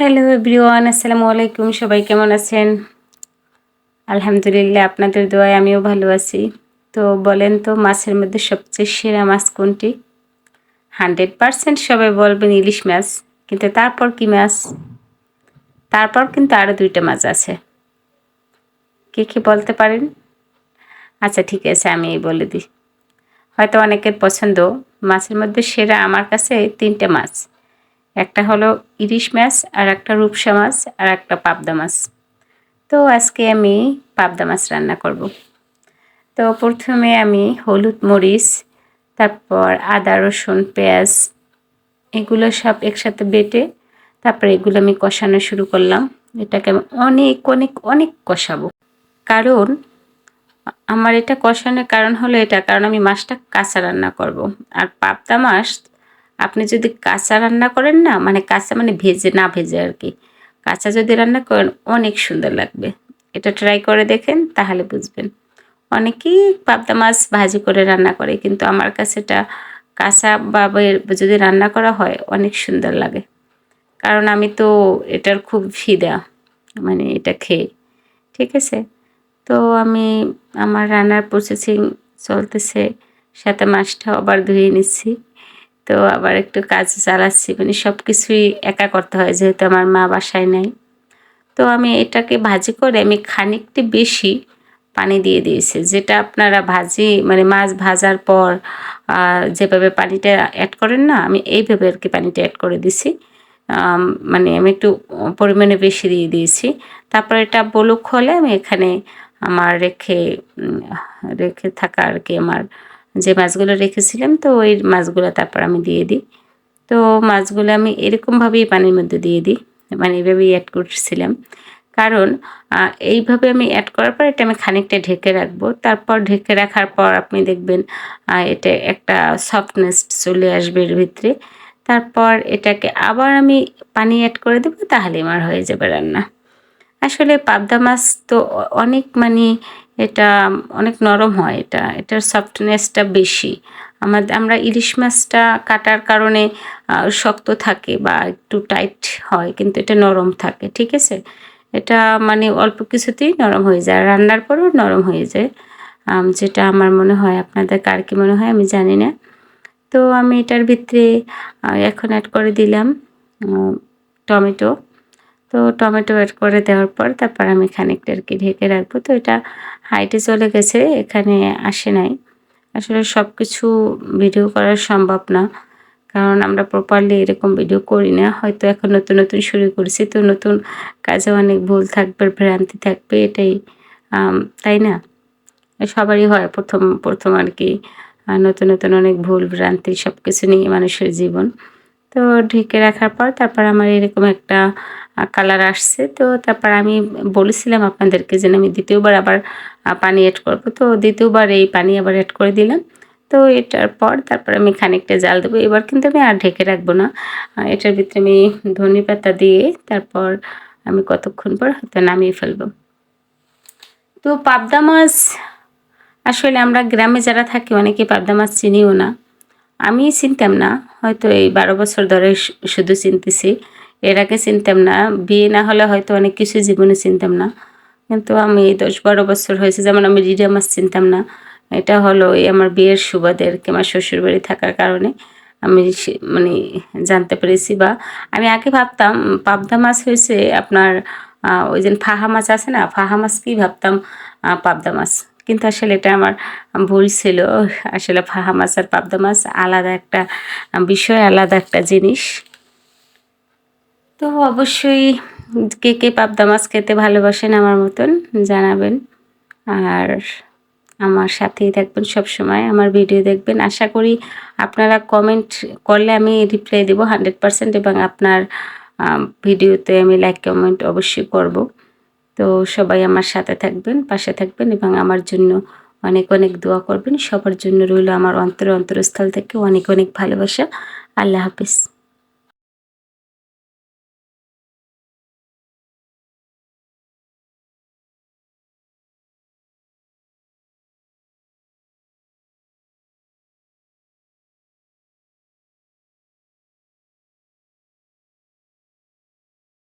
Hello everyone, আসসালামু আলাইকুম। সবাই কেমন আছেন? আলহামদুলিল্লাহ, আপনাদের দোয়ায় আমিও ভালো আছি। তো বলেন তো, মাছের মধ্যে সবচেয়ে সেরা মাছ কোনটি? হান্ড্রেড পারসেন্ট সবাই বলবেন ইলিশ মাছ, কিন্তু তারপর কি মাছ? তারপর কিন্তু আরও দুইটা মাছ আছে। কে কি বলতে পারেন? আচ্ছা ঠিক আছে, আমি বলে দিই। হয়তো অনেকের পছন্দ, মাছের মধ্যে সেরা আমার কাছে তিনটে মাছ। একটা হলো ইলিশ মাছ, আর একটা রূপসা মাছ, আর একটা পাবদা মাছ। তো আজকে আমি পাবদা মাছ রান্না করব। তো প্রথমে আমি হলুদ মরিচ, তারপর আদা, রসুন, পেঁয়াজ, এগুলো সব একসাথে বেটে তারপরে এগুলো আমি কষানো শুরু করলাম। এটাকে আমি অনেক অনেক অনেক কষাবো। কারণ আমার এটা কষানোর কারণ হলো এটা, কারণ আমি মাছটা কাঁচা রান্না করব। আর পাবদা মাছ আপনি যদি কাঁচা রান্না করেন না মানে কাঁচা মানে ভেজে, না ভেজে আর কি, কাঁচা যদি রান্না করেন অনেক সুন্দর লাগবে। এটা ট্রাই করে দেখেন, তাহলে বুঝবেন। অনেকেই পাবদা মাছ ভাজি করে রান্না করে, কিন্তু আমার কাছে এটা কাঁচা বা যদি রান্না করা হয়, অনেক সুন্দর লাগে। কারণ আমি তো এটার খুব ফিদা মানে এটা খেয়ে, ঠিক আছে? তো আমি, আমার রান্নার প্রসেসিং চলতেছে সাথে মাছটা আবার ধুয়ে নিচ্ছি। তো আবার একটু কাজ চালাচ্ছি মানে সব কিছুই একা করতে হয় যেহেতু আমার মা বাসায় নেই। তো আমি এটাকে ভাজি করে আমি খানিকটি বেশি পানি দিয়ে দিয়েছি, যেটা আপনারা ভাজি মানে মাছ ভাজার পর যেভাবে পানিটা অ্যাড করেন না, আমি এইভাবে আর কি পানিটা অ্যাড করে দিছি। মানে আমি একটু পরিমাণে বেশি দিয়ে দিয়েছি। তারপর এটা বলুক হলে আমি এখানে আমার রেখে রেখে থাকা আর কি আমার যে মাছগুলো রেখেছিলাম, তো ওই মাছগুলো তারপর আমি দিয়ে দিই। তো মাছগুলো আমি এরকমভাবেই পানির মধ্যে দিয়ে দিই মানে এইভাবেই অ্যাড করছিলাম। কারণ এইভাবে আমি অ্যাড করার পর এটা আমি খানিকটা ঢেকে রাখব। তারপর ঢেকে রাখার পর আপনি দেখবেন এটা একটা সফটনেস চলে আসবে এর ভিতরে। তারপর এটাকে আবার আমি পানি অ্যাড করে দেবো তাহলে আমার হয়ে যাবে রান্না। আসলে পাবদা মাছ তো অনেক মানে এটা অনেক নরম হয় এটা, এটার সফটনেসটা বেশি। আমাদের আমরা ইলিশ মাছটা কাটার কারণে শক্ত থাকে বা একটু টাইট হয়, কিন্তু এটা নরম থাকে, ঠিক আছে? এটা মানে অল্প কিছুতেই নরম হয়ে যায় রান্নার পরেও নরম হয়ে যায়। যেটা আমার মনে হয়, আপনাদের কার কি মনে হয় আমি জানি না। তো আমি এটার ভিতরে এখন অ্যাড করে দিলাম টমেটো। তো টমেটো অ্যাড করে দেওয়ার পর তারপর আমি খানিকটা আর কি ঢেকে রাখব। তো এটা হাইটে চলে গেছে, এখানে আসে নাই। আসলে সব কিছু ভিডিও করা সম্ভব না, কারণ আমরা প্রপারলি এরকম ভিডিও করি না। হয়তো এখন নতুন নতুন শুরু করেছি, তো নতুন কাজে অনেক ভুল থাকবে, ভ্রান্তি থাকবে, এটাই তাই না? সবারই হয় প্রথম প্রথম আর কি নতুন নতুন অনেক ভুল, ভ্রান্তি সব কিছু নিয়ে মানুষের জীবন। তো ঢেকে রাখার পর তারপর আমার এরকম একটা কালার আসছে। তো তারপর আমি বলেছিলাম আপনাদেরকে যে আমি দ্বিতীয়বার আবার পানি অ্যাড করব। তো দ্বিতীয়বার এই পানি আবার অ্যাড করে দিলাম। তো এটার পর তারপর আমি খানিকটা জাল দেবো। এবার কিন্তু আমি আর ঢেকে রাখব না। এটার ভিতরে আমি ধনে পাতা দিয়ে তারপর আমি কতক্ষণ পর হয়তো নামিয়ে ফেলব। তো পাবদা মাছ, আসলে আমরা গ্রামে যারা থাকি অনেকে পাবদা মাছ চিনিও না। আমি চিনতাম না, হয়তো এই বারো বছর ধরে শুধু চিনতেছি। এর আগে চিনতাম না, বিয়ে না হলে হয়তো অনেক কিছু জীবনে চিনতাম না। কিন্তু আমি দশ বারো বছর হয়েছে, যেমন আমি রিডিয়া মাছ চিনতাম না। এটা হলো এই আমার বিয়ের সুবাদের কি, আমার শ্বশুরবাড়ি থাকার কারণে। আমি মানে জানতে পেরেছি বা আমি আগে ভাবতাম, পাবদা মাছ হয়েছে আপনার ওই যে ফাহা মাছ আছে না, ফাহা মাছ কি ভাবতাম পাবদা মাছ। কিন্তু আসলে এটা আমার ভুল ছিল। আসলে ফাহা মাছ আর পাবদা মাছ আলাদা একটা বিষয়, আলাদা একটা জিনিস। তো অবশ্যই কে কে পাবদা মাছ খেতে ভালোবাসেন আমার মতন জানাবেন। আর আমার সাথেই থাকবেন সব সময় আমার ভিডিও দেখবেন। আশা করি আপনারা কমেন্ট করলে আমি রিপ্লাই দেবো হান্ড্রেড পারসেন্ট এবং আপনার ভিডিওতে আমি লাইক কমেন্ট অবশ্যই করব। তো সবাই আমার সাথে থাকবেন, পাশে থাকবেন এবং আমার জন্য অনেক অনেক দোয়া করবেন। সবার জন্য রইল আমার অন্তর অন্তরস্থল থেকে অনেক অনেক ভালোবাসা। আল্লাহ হাফিজ।